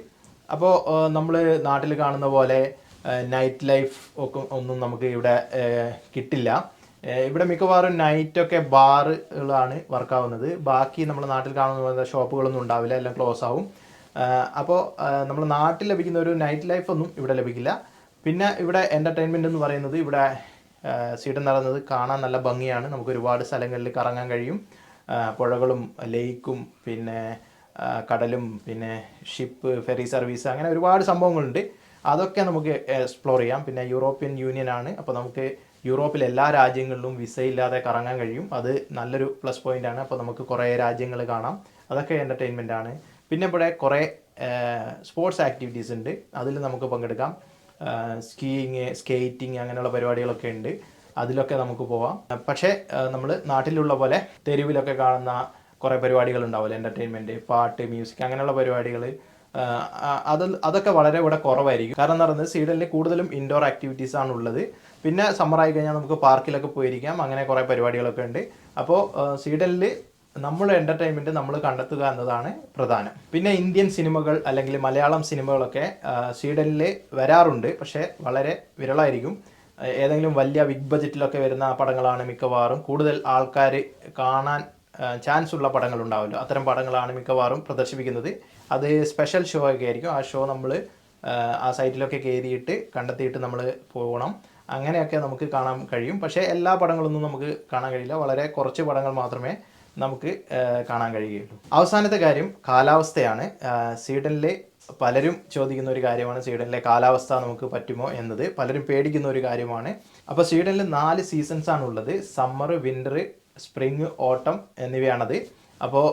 അപ്പോൾ നമ്മൾ നാട്ടിൽ കാണുന്ന പോലെ നൈറ്റ് ലൈഫ് ഒക്കെ ഒന്നും നമുക്ക് ഇവിടെ കിട്ടില്ല. ഇവിടെ മിക്കവാറും നൈറ്റൊക്കെ ബാറുകളാണ് വർക്കാവുന്നത് ബാക്കി നമ്മൾ നാട്ടിൽ കാണുന്ന ഷോപ്പുകളൊന്നും ഉണ്ടാവില്ല. എല്ലാം ക്ലോസ് ആവും. അപ്പോൾ നമ്മൾ നാട്ടിൽ ലഭിക്കുന്ന ഒരു നൈറ്റ് ലൈഫ് ഒന്നും ഇവിടെ ലഭിക്കില്ല. പിന്നെ ഇവിടെ എന്റർടൈൻമെന്റ് എന്ന് പറയുന്നത് ഇവിടെ സീഡൻ നടന്നത് കാണാൻ നല്ല ഭംഗിയാണ്. നമുക്ക് ഒരുപാട് സ്ഥലങ്ങളിൽ കറങ്ങാൻ കഴിയും. പുഴകളും ലേക്കും പിന്നെ കടലും പിന്നെ ഷിപ്പ് ഫെറി സർവീസ് അങ്ങനെ ഒരുപാട് സംഭവങ്ങളുണ്ട്. അതൊക്കെ നമുക്ക് എക്സ്പ്ലോർ ചെയ്യാം. പിന്നെ യൂറോപ്യൻ യൂണിയൻ ആണ്. അപ്പോൾ നമുക്ക് യൂറോപ്പിലെ എല്ലാ രാജ്യങ്ങളിലും വിസ ഇല്ലാതെ കറങ്ങാൻ കഴിയും. അത് നല്ലൊരു പ്ലസ് പോയിന്റ് ആണ്. അപ്പോൾ നമുക്ക് കുറേ രാജ്യങ്ങൾ കാണാം. അതൊക്കെ എന്റർടൈൻമെന്റ് ആണ്. പിന്നെ ഇവിടെ കുറേ സ്പോർട്സ് ആക്ടിവിറ്റീസ് ഉണ്ട്. അതിൽ നമുക്ക് പങ്കെടുക്കാം. സ്കീയിങ് സ്കേറ്റിംഗ് അങ്ങനെയുള്ള പരിപാടികളൊക്കെ ഉണ്ട്. അതിലൊക്കെ നമുക്ക് പോവാം. പക്ഷേ നമ്മൾ നാട്ടിലുള്ള പോലെ തെരുവിലൊക്കെ കാണുന്ന കുറേ പരിപാടികൾ ഉണ്ടാവില്ല? എന്റർടൈൻമെന്റ് പാട്ട് മ്യൂസിക് അങ്ങനെയുള്ള പരിപാടികൾ അത് അതൊക്കെ വളരെ ഇവിടെ കുറവായിരിക്കും. കാരണം എന്ന് പറയുന്നത് കൂടുതലും ഇൻഡോർ ആക്ടിവിറ്റീസ് ആണ് ഉള്ളത്. പിന്നെ സമ്മറായി കഴിഞ്ഞാൽ നമുക്ക് പാർക്കിലൊക്കെ പോയിരിക്കാം. അങ്ങനെ കുറേ പരിപാടികളൊക്കെ ഉണ്ട്. അപ്പോൾ സ്വീഡനിൽ നമ്മുടെ എന്റർടൈൻമെന്റ് നമ്മൾ കണ്ടെത്തുക എന്നതാണ് പ്രധാനം. പിന്നെ ഇന്ത്യൻ സിനിമകൾ അല്ലെങ്കിൽ മലയാളം സിനിമകളൊക്കെ സ്വീഡനിൽ വരാറുണ്ട്. പക്ഷേ വളരെ വിരളായിരിക്കും. ഏതെങ്കിലും വലിയ ബിഗ് ബജറ്റിലൊക്കെ വരുന്ന പടങ്ങളാണ് മിക്കവാറും. കൂടുതൽ ആൾക്കാർ കാണാൻ ചാൻസ് ഉള്ള പടങ്ങൾ ഉണ്ടാവില്ല അത്തരം പടങ്ങളാണ് മിക്കവാറും പ്രദർശിപ്പിക്കുന്നത്. അത് സ്പെഷ്യൽ ഷോ ഒക്കെ ആയിരിക്കും. ആ ഷോ നമ്മൾ ആ സൈറ്റിലൊക്കെ കയറിയിട്ട് കണ്ടെത്തിയിട്ട് നമ്മൾ പോകണം. അങ്ങനെയൊക്കെ നമുക്ക് കാണാൻ കഴിയും. പക്ഷേ എല്ലാ പടങ്ങളൊന്നും നമുക്ക് കാണാൻ കഴിയില്ല. വളരെ കുറച്ച് പടങ്ങൾ മാത്രമേ നമുക്ക് കാണാൻ കഴിയുകയുള്ളൂ. അവസാനത്തെ കാര്യം കാലാവസ്ഥയാണ്. സ്വീഡനിലെ പലരും ചോദിക്കുന്ന ഒരു കാര്യമാണ് സ്വീഡനിലെ കാലാവസ്ഥ നമുക്ക് പറ്റുമോ എന്നത്. പലരും പേടിക്കുന്ന ഒരു കാര്യമാണ്. അപ്പോൾ സ്വീഡനിൽ നാല് സീസൺസ് ആണ് ഉള്ളത്. സമ്മർ വിന്റർ സ്പ്രിങ് ഓട്ടം എന്നിവയാണത്. അപ്പോൾ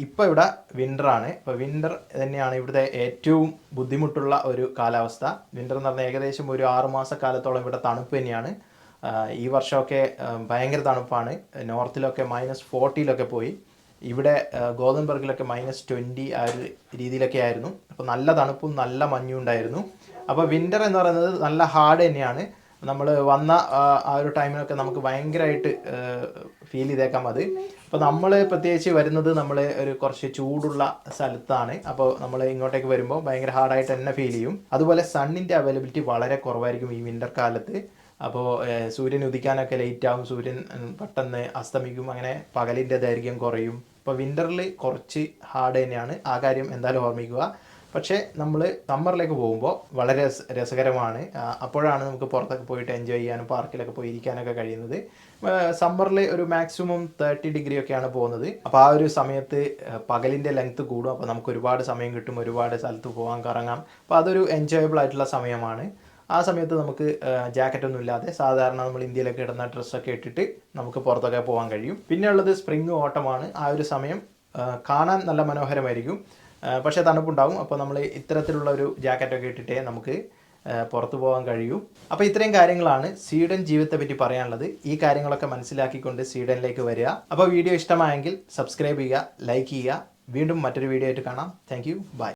ഇപ്പോൾ ഇവിടെ വിന്ററാണ് ഇപ്പോൾ വിന്റർ തന്നെയാണ് ഇവിടുത്തെ ഏറ്റവും ബുദ്ധിമുട്ടുള്ള ഒരു കാലാവസ്ഥ. വിന്റർ എന്ന് പറഞ്ഞാൽ ഏകദേശം ഒരു ആറ് മാസക്കാലത്തോളം ഇവിടെ തണുപ്പ് തന്നെയാണ്. ഈ വർഷമൊക്കെ ഭയങ്കര തണുപ്പാണ്. നോർത്തിലൊക്കെ മൈനസ് ഫോർട്ടിയിലൊക്കെ പോയി. ഇവിടെ ഗോതമ്പർഗിലൊക്കെ മൈനസ് ട്വന്റി ആ ഒരു രീതിയിലൊക്കെ ആയിരുന്നു. അപ്പോൾ നല്ല തണുപ്പും നല്ല മഞ്ഞും ഉണ്ടായിരുന്നു. അപ്പോൾ വിന്റർ എന്ന് പറയുന്നത് നല്ല ഹാർഡ് തന്നെയാണ്. നമ്മൾ വന്ന ആ, ഒരു ടൈമിലൊക്കെ നമുക്ക് ഭയങ്കരമായിട്ട് ഫീൽ ചെയ്തേക്കാം അത്. അപ്പോൾ നമ്മൾ പ്രത്യേകിച്ച് വരുന്നത് നമ്മൾ ഒരു കുറച്ച് ചൂടുള്ള സ്ഥലത്താണ്. അപ്പോൾ നമ്മൾ ഇങ്ങോട്ടേക്ക് വരുമ്പോൾ ഭയങ്കര ഹാർഡായിട്ട് തന്നെ ഫീൽ ചെയ്യും. അതുപോലെ സണ്ണിന്റെ അവൈലബിലിറ്റി വളരെ കുറവായിരിക്കും ഈ വിന്റർ കാലത്ത്. അപ്പോൾ സൂര്യൻ ഉദിക്കാനൊക്കെ ലേറ്റ് ആവും. സൂര്യൻ പെട്ടെന്ന് അസ്തമിക്കും. അങ്ങനെ പകലിന്റെ ദൈർഘ്യം കുറയും. അപ്പോൾ വിന്ററിൽ കുറച്ച് ഹാർഡ് തന്നെയാണ്. ആ കാര്യം എന്തായാലും ഓർമ്മിക്കുക. പക്ഷേ നമ്മൾ സമ്മറിലേക്ക് പോകുമ്പോൾ വളരെ രസകരമാണ്. അപ്പോഴാണ് നമുക്ക് പുറത്തൊക്കെ പോയിട്ട് എൻജോയ് ചെയ്യാനും പാർക്കിലൊക്കെ പോയി ഇരിക്കാനൊക്കെ കഴിയുന്നത്. സമ്മറിൽ ഒരു മാക്സിമം തേർട്ടി ഡിഗ്രി ഒക്കെയാണ് പോകുന്നത്. അപ്പോൾ ആ ഒരു സമയത്ത് പകലിന്റെ ലെങ്ത് കൂടും. അപ്പോൾ നമുക്ക് ഒരുപാട് സമയം കിട്ടും. ഒരുപാട് സ്ഥലത്ത് പോകാൻ കറങ്ങാം. അപ്പോൾ അതൊരു എൻജോയബിൾ ആയിട്ടുള്ള സമയമാണ്. ആ സമയത്ത് നമുക്ക് ജാക്കറ്റ് ഒന്നും ഇല്ലാതെ സാധാരണ നമ്മൾ ഇന്ത്യയിലൊക്കെ ഇടുന്ന ഡ്രസ്സൊക്കെ ഇട്ടിട്ട് നമുക്ക് പുറത്തൊക്കെ പോകാൻ കഴിയും. പിന്നെ ഉള്ളത് സ്പ്രിംഗ് ഓട്ടമാണ്. ആ ഒരു സമയം കാണാൻ നല്ല മനോഹരമായിരിക്കും. പക്ഷേ തണുപ്പുണ്ടാവും. അപ്പോൾ നമ്മൾ ഇത്തരത്തിലുള്ള ഒരു ജാക്കറ്റൊക്കെ ഇട്ടിട്ടേ നമുക്ക് പുറത്തു പോകാൻ കഴിയൂ. അപ്പോൾ ഇത്രയും കാര്യങ്ങളാണ് സ്വീഡൻ ജീവിതത്തെ പറ്റി പറയാനുള്ളത്. ഈ കാര്യങ്ങളൊക്കെ മനസ്സിലാക്കിക്കൊണ്ട് സ്വീഡനിലേക്ക് വരിക. അപ്പോൾ വീഡിയോ ഇഷ്ടമായെങ്കിൽ സബ്സ്ക്രൈബ് ചെയ്യുക ലൈക്ക് ചെയ്യുക. വീണ്ടും മറ്റൊരു വീഡിയോ ആയിട്ട് കാണാം. Thank you. ബൈ.